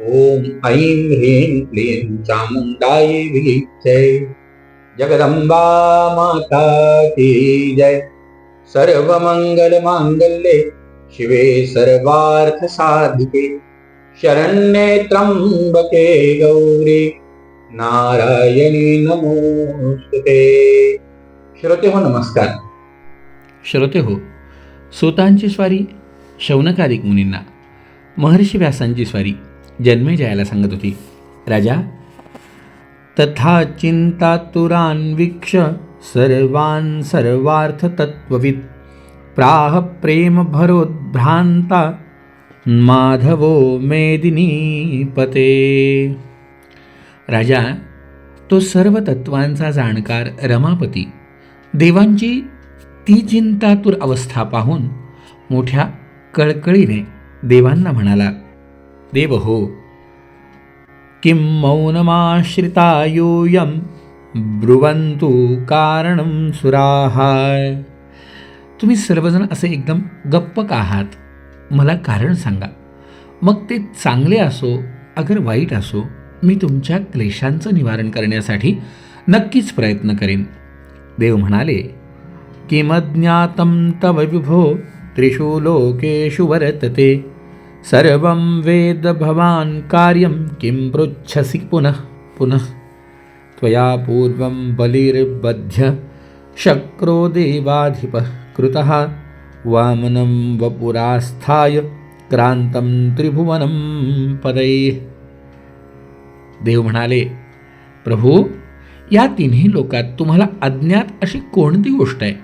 ॐ ऐं ह्रीं क्लीं चामुण्डायै विच्चे जगदंबा माता की जय। सर्वमङ्गलमाङ्गल्ये शिवे सर्वार्थसाधिके। शरण्ये त्र्यम्बके गौरी नारायणी नमोस्तुते। श्रोते हो नमस्कार। श्रोते हो सुतांची स्वारी शौनकादिक मुनींना महर्षी व्यासांची स्वारी जन्मेजयाला सांगत होती. राजा तथा चिंतातुरान्वीक्ष सर्वान् सर्वार्थतत्त्ववित् प्राह प्रेमभरोद्भ्रान्ता माधवो मेदिनीपते राजा तो सर्व तत्वांचा जाणकार रमापती. देवांची ती चिंतातूर अवस्था पाहून मोठ्या कळकळीने देवांना म्हणाला देव हो किं मौनमाश्रिता यूयं ब्रुवन्तु कारणं सुराः। तुम्ही सर्वजण असे एकदम गप्प का आहात। मला कारण सांगा। मग ते चांगले असो अगर वाईट असो मी तुमच्या क्लेशांचं निवारण करण्यासाठी नक्कीच प्रयत्न करेन। देव म्हणाले किमज्ञातं तव विभो त्रिषु लोकेषु वर्तते। सर्वं वेद भवान् कार्यं किं पृच्छसि पुनः पुनः। त्वया पूर्वं बलिर्बध्य शक्रो देवाधिपः कृतः। वामनं वपुरास्थाय क्रांतं त्रिभुवनं पदैः। देव म्हणाले प्रभू या तिन्ही लोकात तुम्हाला अज्ञात अशी कोणती गोष्ट आहे?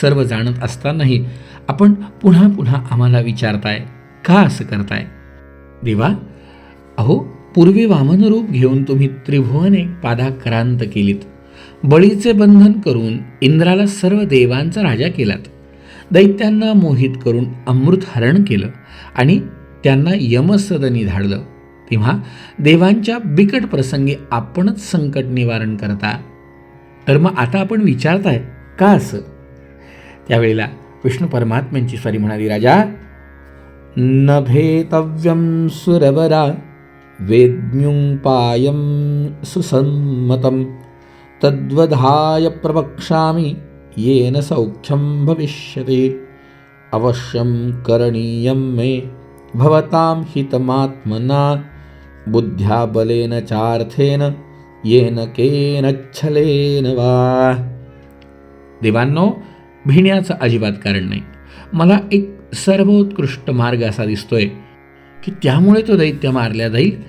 सर्व जाणत असतानाही आपण पुन्हा पुन्हा आम्हाला विचारताय. का असं करताय? देवा अहो पूर्वी वामनरूप घेऊन तुम्ही त्रिभुवन एक पादाक्रांत केलीत. बळीचे बंधन करून इंद्राला सर्व देवांचा राजा केलात. दैत्यांना मोहित करून अमृत हरण केलं आणि त्यांना यमसदनी धाडलं तेव्हा देवांच्या बिकट प्रसंगी आपणच संकट निवारण करता. तर मग आता आपण विचारताय का असं? त्यावेळेला विष्णू परमात्म्यांची स्वारी म्हणाली राजा न भेतव्यं सुरवरा वेद्म्युङ्पायं सुसम्मतं तद्वधाय प्रवक्ष्यामि येन सौख्यं भविष्यति। अवश्यं करणीयं मे भवतां हितमात्मना बुद्ध्या बलेन चार्थेन येन केनच्छलेन वा। देवांनो भिण्याचं अजिबात कारण नाही. मला एक सर्वोत्कृष्ट मार्ग असा दिसतोय की त्यामुळे तो दैत्य मारल्या जाईल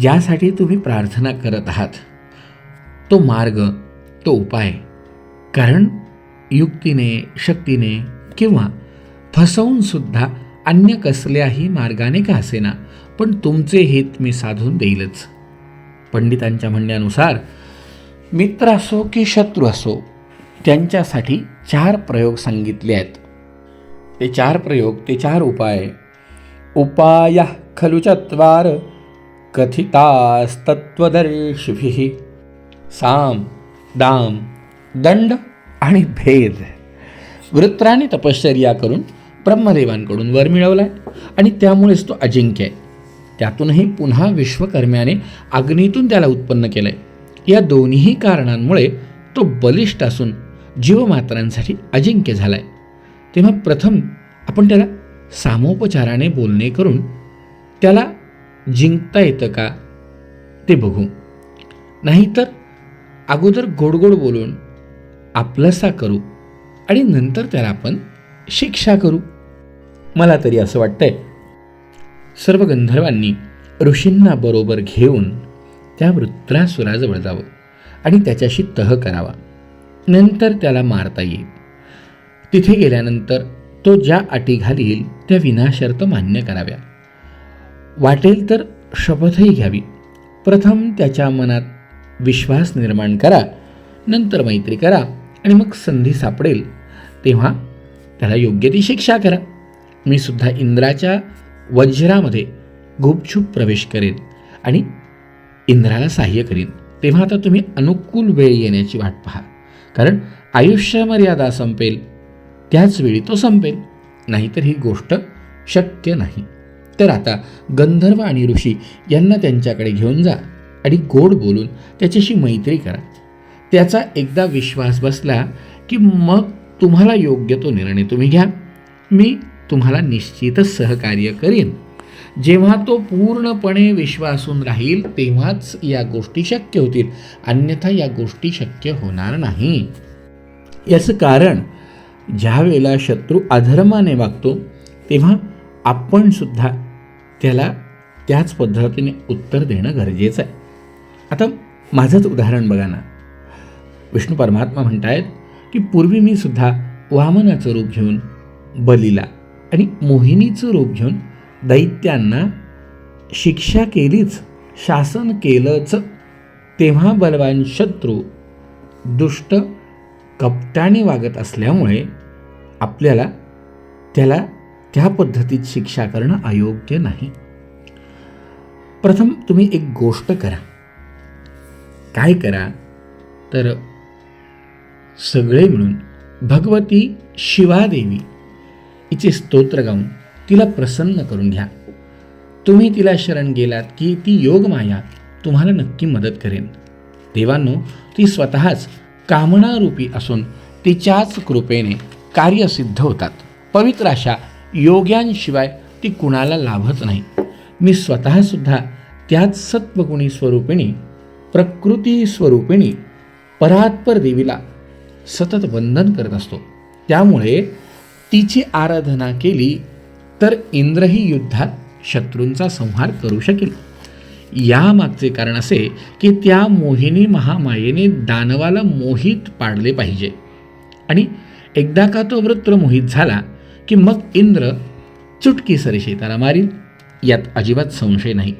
ज्यासाठी तुम्ही प्रार्थना करत आहात. तो मार्ग तो उपाय कारण युक्तीने शक्तीने किंवा फसवूनसुद्धा अन्य कसल्याही मार्गाने का असेना पण तुमचे हित मी साधून देईलच. पंडितांच्या म्हणण्यानुसार मित्र असो की शत्रू असो त्यांच्यासाठी चार प्रयोग सांगितले आहेत. ते चार प्रयोग ते चार उपाय. उपाय खलु चत्वार कथितास्तत्वदर्शिभिः साम दाम दंड आणि भेद. वृत्राने तपश्चर्या करून ब्रह्मदेवांकडून वर मिळवलाय आणि त्यामुळेच तो अजिंक्य आहे. त्यातूनही पुन्हा विश्वकर्म्याने अग्नीतून त्याला उत्पन्न केलंय. या दोन्ही कारणांमुळे तो बलिष्ठ असून जीवमात्रांसाठी अजिंक्य झालाय. तेव्हा प्रथम आपण त्याला सामोपचाराने बोलणे करून त्याला जिंकता येतं का ते बघू. नाहीतर अगोदर गोडगोड बोलून आपलंसा करू आणि नंतर त्याला आपण शिक्षा करू. मला तरी असं वाटतंय. सर्व गंधर्वांनी ऋषींना बरोबर घेऊन त्या वृत्रासुराजवळ जावं आणि त्याच्याशी तह करावा. नंतर त्याला मारता येईल. तिथे गेल्यानंतर तो ज्या अटी घालील त्या विनाशर्त मान्य कराव्या. वाटेल तर शपथही घ्यावी. प्रथम त्याच्या मनात विश्वास निर्माण करा नंतर मैत्री करा आणि मग संधी सापडेल. तेव्हा त्याला योग्य ती शिक्षा करा. मी सुद्धा इंद्राच्या वज्रामध्ये गुपछुप प्रवेश करेन आणि इंद्राला सहाय्य करीन. तेव्हा आता तुम्ही अनुकूल वेळ येण्याची वाट पहा. कारण आयुष्य मर्यादा संपेल. त्याच वेळी तो संपेल. नाहीतर ही गोष्ट शक्य नाही. तर आता गंधर्व आणि ऋषी यांना त्यांच्याकडे घेऊन जा आणि गोड बोलून त्याच्याशी मैत्री करा. त्याचा एकदा विश्वास बसला की मग तुम्हाला योग्य तो निर्णय तुम्ही घ्या. मी तुम्हाला निश्चितच सहकार्य करीन. जेव्हा तो पूर्णपणे विश्वासून राहील तेव्हाच या गोष्टी शक्य होतील. अन्यथा या गोष्टी शक्य होणार नाही. याचं कारण ज्या वेळेला शत्रू अधर्माने वागतो तेव्हा आपण सुद्धा त्याला त्याच पद्धतीने उत्तर देणं गरजेचं आहे. आता माझंच उदाहरण बघा ना. विष्णू परमात्मा म्हणतायत की पूर्वी मी सुद्धा वामनाचं रूप घेऊन बलीला आणि मोहिनीचं रूप घेऊन दैत्यांना शिक्षा केलीच शासन केलंच. तेव्हा बलवान शत्रू दुष्ट कपटाने वागत असल्यामुळे आपल्याला त्याला त्या पद्धतीत शिक्षा करणं अयोग्य नाही. प्रथम तुम्ही एक गोष्ट करा. काय करा? तर सगळे मिळून भगवती शिवादेवी हिचे स्तोत्र गाऊन तिला प्रसन्न करून घ्या. तुम्ही तिला शरण गेलात की ती योगमाया तुम्हाला नक्की मदत करेन. देवांनो ती स्वतःच कामनारूपी असून तिच्याच कृपेने कार्य सिद्ध होतात. पवित्र अशा योग्यांशिवाय ती कुणाला लाभत नाही. मी स्वतःसुद्धा त्याच सत्वगुणी स्वरूपिणी प्रकृती स्वरूपिणी परात्पर देवीला सतत वंदन करत असतो. त्यामुळे तिची आराधना केली तर इंद्रही युद्धात शत्रूंचा संहार करू शकेल. यामागचे कारण असे की त्या मोहिनी महामायेने दानवाला मोहित पाडले पाहिजे. आणि एकदा का तो वृत्र मोहित झाला की मग इंद्र चुटकी सरीशी त्याला मारील. यात अजिबात संशय नाही.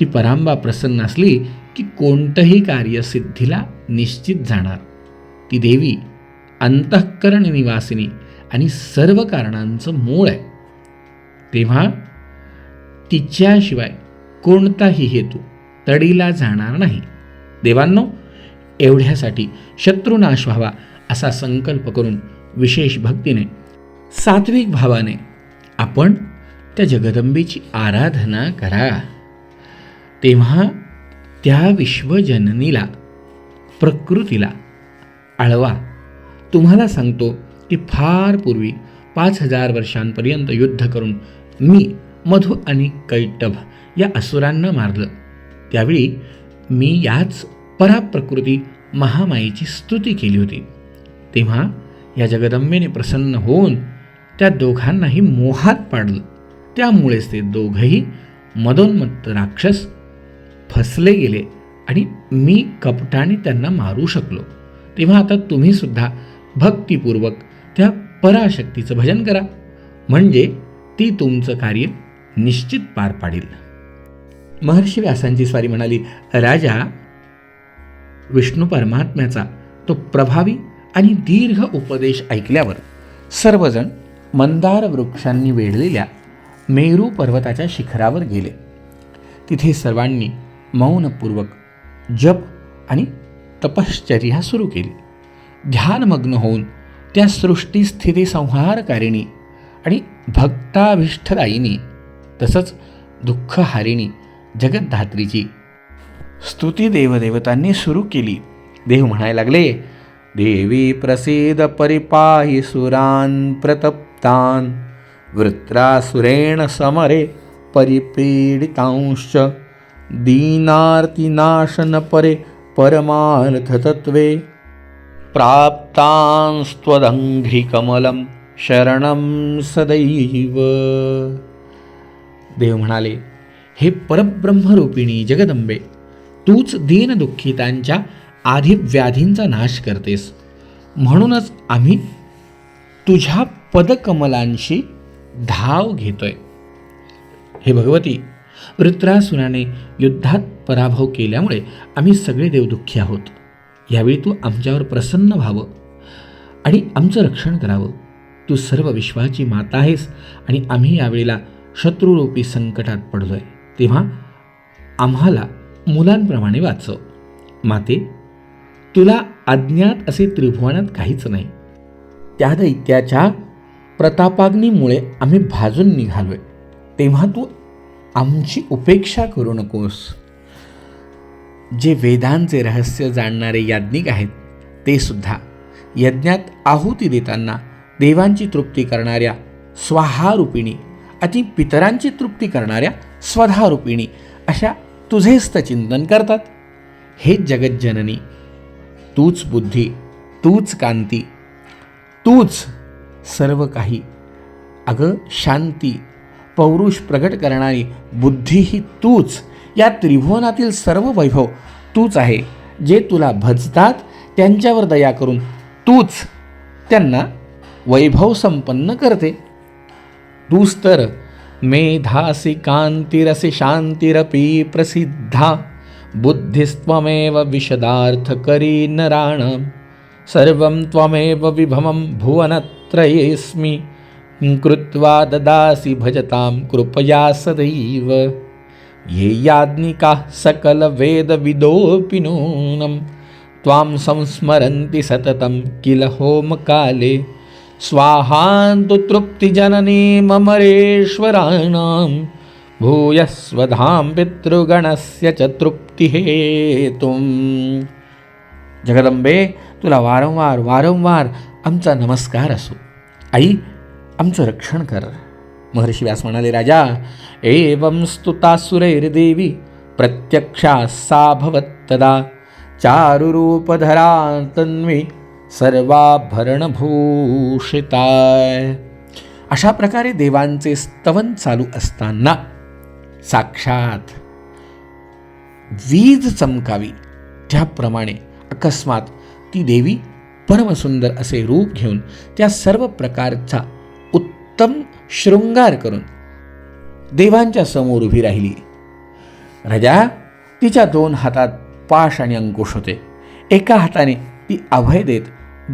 ती परांबा प्रसन्न असली की कोणतंही कार्य सिद्धीला निश्चित जाणार. ती देवी अंतःकरण निवासिनी आणि सर्व कारणांचं मूळ आहे. तेव्हा तिच्याशिवाय कोणताही हेतू तडीला जाणार नाही. देवांनो एवढ्यासाठी शत्रुनाश व्हावा असा संकल्प करून विशेष भक्तीने सात्विक भावाने आपण त्या जगदंबेची आराधना करा. तेव्हा त्या विश्वजननीला प्रकृतीला आळवा. तुम्हाला सांगतो की फार पूर्वी पाच हजार वर्षांपर्यंत युद्ध करून मी मधु आणि कैटभ या असुरांना मारलं. त्यावेळी मी याच पराप्रकृती महामाईची स्तुती केली होती. तेव्हा या जगदंबेने प्रसन्न होऊन त्या दोघांनाही मोहात पाडलं. त्यामुळेच ते दोघंही मदोन्मत्त राक्षस फसले गेले आणि मी कपटाने त्यांना मारू शकलो. तेव्हा आता तुम्हीसुद्धा भक्तिपूर्वक त्या पराशक्तीचं भजन करा. म्हणजे ती तुमचं कार्य निश्चित पार पाडेल. महर्षी व्यासांची स्वारी म्हणाली राजा विष्णू परमात्म्याचा तो प्रभावी आणि दीर्घ उपदेश ऐकल्यावर सर्वजण मंदार वृक्षांनी वेढलेल्या मेरू पर्वताच्या शिखरावर गेले. तिथे सर्वांनी मौनपूर्वक जप आणि तपश्चर्या सुरू केली. ध्यानमग्न होऊन त्या सृष्टी स्थिती संहारकारिणी आणि भक्ताभिष्ठदायिनी तसंच दुःखहारिणी जगद्धात्रीची स्तुती देवदेवतांनी सुरू केली. देव म्हणायला लागले देवी प्रसीद परिपाही सुरान प्रतप्तान वृत्रासुरेण समरे परिपीडितांश्च दीनार्तिनाशन परे परमार्थतत्वे प्राप्तांस्त्वदङ्घ्रिकमलं शरणं सदैव. देव म्हणाले हे परब्रह्मरूपिणी जगदंबे तूच दीनदुःखितांच्या आधी व्याधींचा नाश करतेस. म्हणूनच आम्ही तुझ्या पदकमलांशी धाव घेतोय. हे भगवती वृत्रासुराने युद्धात पराभव केल्यामुळे आम्ही सगळे देव दुःखी आहोत. यावेळी तू आमच्यावर प्रसन्न व्हावं आणि आमचं रक्षण करावं. तू सर्व विश्वाची माता आहेस आणि आम्ही यावेळेला शत्रुरूपी संकटात पडलोय. तेव्हा आम्हाला मुलांप्रमाणे वाचव. माते तुला अज्ञात असे त्रिभुवनात काहीच नाही. त्या दैत्याच्या प्रतापाग्नीमुळे आम्ही भाजून निघालोय. तेव्हा तू आमची उपेक्षा करू नकोस. जे वेदांचे रहस्य जाणणारे याज्ञिक आहेत ते सुद्धा यज्ञात आहुती देताना देवांची तृप्ती करणाऱ्या स्वाहारूपिणी अति पितरांची तृप्ती करणाऱ्या स्वधारूपिणी अशा तुझेच तर चिंतन करतात. हे जगज्जननी तूच बुद्धी तूच कांती तूच सर्व काही. अगं शांती पौरुष प्रगट करणारी बुद्धी ही तूच. या त्रिभुवनातील सर्व वैभव तूच आहे. जे तुला भजतात त्यांच्यावर दया करून तूच त्यांना वैभव संपन्न करते. तूच तर मेधासि कान्तिरसि शान्तिरपि प्रसिद्धा। बुद्धिस्त्वमेव विशदार्थकरी नराणां। सर्वं त्वमेव विभवं भुवनत्रयेऽस्मि। कृत्वा ददासि भजतां कृपया सदैव। ये याज्ञिकाः सकलवेदविदोऽपि नूनं। त्वां संस्मरन्ति सततं किल होमकाले। स्वाहान्तु तृप्तिजननी ममरेश्वराणां भूयस्वधां पितृगणस्य च तृप्तिहेतुं जगदंबे तुला वारंवार वारंवार आमचा नमस्कार असो। आई आमचं रक्षण कर। महर्षी व्यास म्हणाले राजा एवं स्तुतासुरैर्देवी प्रत्यक्षा सा भवत्तदा। चारुरूपधरा तन्वी सर्वाभरणभूषिताय. अशा प्रकारे देवांचे स्तवन चालू असताना साक्षात वीज चमकावी त्याप्रमाणे अकस्मात ती देवी परमसुंदर असे रूप घेऊन त्या सर्व प्रकारचा उत्तम शृंगार करून देवांच्या समोर उभी राहिली. राजा तिच्या दोन हातात पाश आणि अंकुश होते. एका हाताने ती अभय देत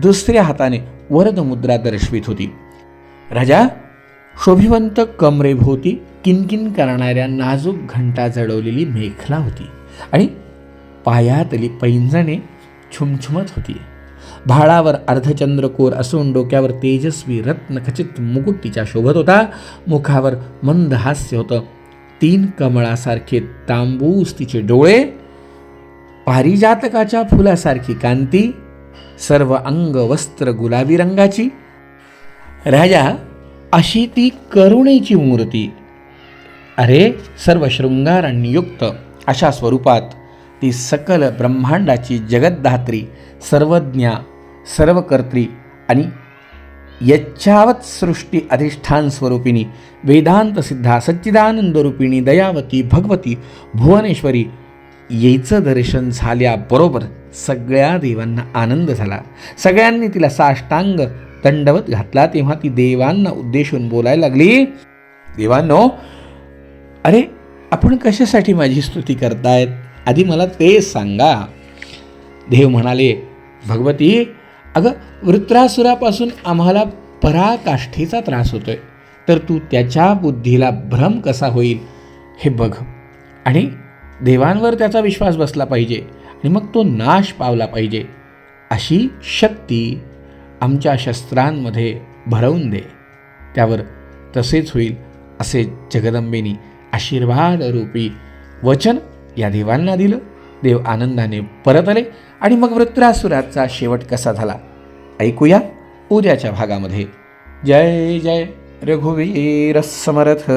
दुसऱ्या हाताने वरद मुद्रा दर्शवित होती. राजा शोभिवंत कमरेभोवती किनकिन करणाऱ्या नाजूक घंटा जडवलेली मेखला होती आणि पायातली पैंजणे छुमछुमत होती. भाळावर अर्धचंद्रकोर असून डोक्यावर तेजस्वी रत्नखचित मुकुट तिच्या शोभत होता. मुखावर मंद हास्य होतं. तीन कमळासारखे तांबूस तिचे डोळे पारिजातकाच्या फुलासारखी कांती सर्व अंग वस्त्र गुलाबी रंगाची. राजा अशी ती करुणेची मूर्ती. अरे सर्व शृंगारांनी युक्त अशा स्वरूपात ती सकल ब्रह्मांडाची जगद्धात्री सर्वज्ञा सर्वकर्त्री आणि यच्छावत सृष्टी अधिष्ठान स्वरूपिणी वेदांत सिद्धा सच्चिदानंदरूपिणी दयावती भगवती भुवनेश्वरी येईचं दर्शन झाल्याबरोबर सगळ्या देवांना आनंद झाला. सगळ्यांनी तिला साष्टांग दंडवत घातला. तेव्हा ती देवांना उद्देशून बोलायला लागली देवांनो अरे आपण कशासाठी माझी स्तुती करतायत? आधी मला ते सांगा. देव म्हणाले भगवती अगं वृत्रासुरापासून आम्हाला पराकाष्ठेचा त्रास होतोय. तर तू त्याच्या बुद्धीला भ्रम कसा होईल हे बघ. आणि देवांवर त्याचा विश्वास बसला पाहिजे. आणि मग तो नाश पावला पाहिजे. अशी शक्ती आमच्या शस्त्रांमध्ये भरवून दे. त्यावर तसेच होईल असे जगदंबेनी आशीर्वाद रूपी वचन या देवांना दिलं. देव आनंदाने परत आले आणि मग वृत्रासुराचा शेवट कसा झाला? ऐकूया उद्याच्या भागामध्ये. जय जय रघुवीर समर्थ.